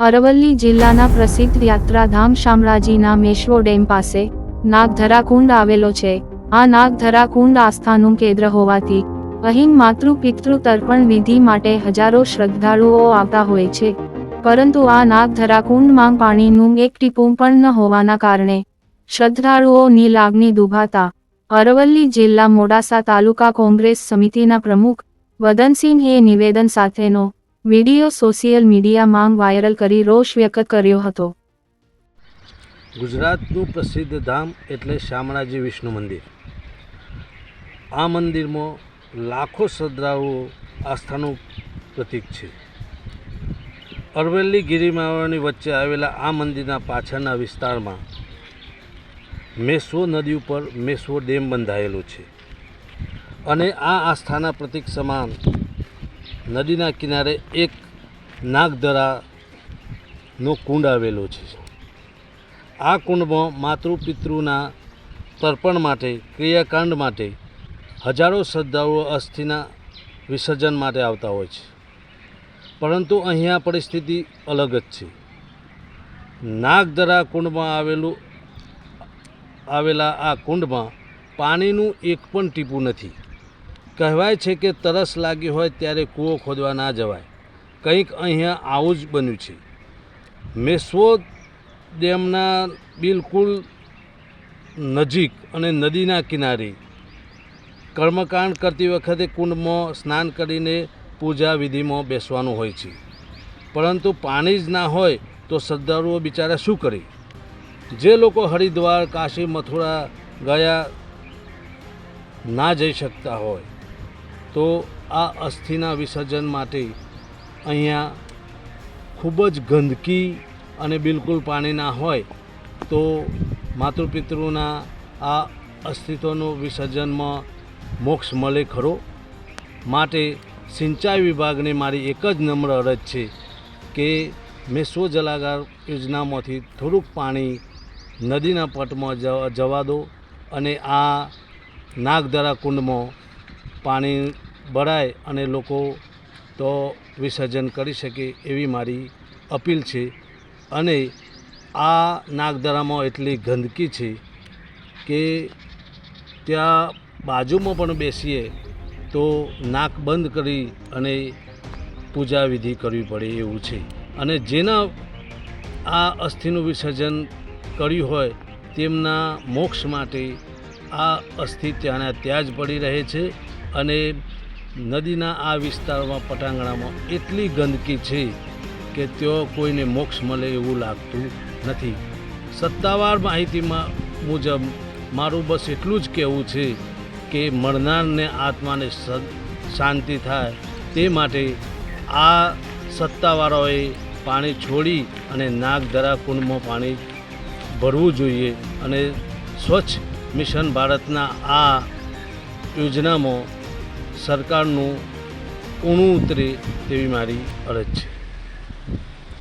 અરવલ્લી જિલ્લાના પ્રસિદ્ધ યાત્રાધામ શામળાજીના મેશ્વો ડેમ પાસે નાગધરા કુંડ આવેલો છે. આ નાગધરા કુંડ આસ્થાનું કેન્દ્ર હોવાથી અહીં માતૃ પિતૃ તર્પણ વિધિ માટે હજારો શ્રદ્ધાળુઓ આવતા હોય છે. પરંતુ આ નાગધરા કુંડમાં પાણીનું એક ટીપું પણ ન હોવાના કારણે શ્રદ્ધાળુઓની લાગણી દુભાતા અરવલ્લી જિલ્લા મોડાસા તાલુકા કોંગ્રેસ સમિતિના પ્રમુખ વદનસિંહે નિવેદન સાથેનો વિડિયો સોશિયલ મીડિયામાં વાયરલ કરી રોષ વ્યક્ત કર્યો હતો. ગુજરાતનું પ્રસિદ્ધ ધામ એટલે શામળાજી વિષ્ણુ મંદિર. આ મંદિરમાં લાખો શ્રદ્ધાળુઓ આસ્થાનું પ્રતીક છે. અરવલ્લી ગિરિમાળાની વચ્ચે આવેલા આ મંદિરના પાછળના વિસ્તારમાં મેસવો નદી ઉપર મેસવો ડેમ બંધાયેલો છે. અને આ આસ્થાના પ્રતીક સમાન નદીના કિનારે એક નાગદરાનો કુંડ આવેલો છે. આ કુંડમાં માતૃ પિતૃના તર્પણ માટે, ક્રિયાકાંડ માટે હજારો શ્રદ્ધાળુઓ અસ્થિના વિસર્જન માટે આવતા હોય છે. પરંતુ અહીંયા પરિસ્થિતિ અલગ જ છે. નાગદરા કુંડમાં આવેલું, આવેલા આ કુંડમાં પાણીનું એક પણ ટીપું નથી. કહેવાય છે કે તરસ લાગી હોય ત્યારે કૂવો ખોદવા ના જવાય. કંઈક અહીંયા આવું જ બન્યું છે. મેશ્વો ડેમના બિલકુલ નજીક અને નદીના કિનારે કર્મકાંડ કરતી વખતે કુંડમાં સ્નાન કરીને પૂજા વિધિમાં બેસવાનું હોય છે. પરંતુ પાણી જ ના હોય તો શ્રદ્ધાળુઓ બિચારા શું કરે? જે લોકો હરિદ્વાર, કાશી, મથુરા ગયા ના જઈ શકતા હોય. તો આ અસ્થિના વિસર્જન માટે અહીંયા ખૂબ જ ગંદકી અને બિલકુલ પાણી ના હોય તો માતૃપિતૃના આ અસ્તિત્વનું વિસર્જનમાં મોક્ષ મળે ખરો. માટે સિંચાઈ વિભાગને મારી એક જ નમ્ર અરજ છે કે મેસો જલાગાર યોજનામાંથી થોડુંક પાણી નદીના પટમાં જવા દો અને આ નાગદરા કુંડમાં પાણી ભરાય અને લોકો તો વિસર્જન કરી શકે એવી મારી અપીલ છે. અને આ નાગદરામાં એટલી ગંદકી છે કે ત્યાં બાજુમાં પણ બેસીએ તો નાક બંધ કરી અને પૂજા વિધિ કરવી પડે એવું છે. અને જેના આ અસ્થિનું વિસર્જન કર્યું હોય તેમના મોક્ષ માટે આ અસ્થિ ત્યાંના ત્યાં જ પડી રહે છે. અને નદીના આ વિસ્તારમાં પટાંગણામાં એટલી ગંદકી છે કે ત્યાં કોઈને મોક્ષ મળે એવું લાગતું નથી. સત્તાવાર માહિતીમાં મુજબ, મારું બસ એટલું જ કહેવું છે કે મળનારને આત્માને શાંતિ થાય તે માટે આ સત્તાવાળાઓએ પાણી છોડી અને નાગધરા કુંડમાં પાણી ભરવું જોઈએ અને સ્વચ્છ મિશન ભારતના આ યોજનામાં સરકારનું ઊણું ઉતરે તેવી મારી અરજ છે.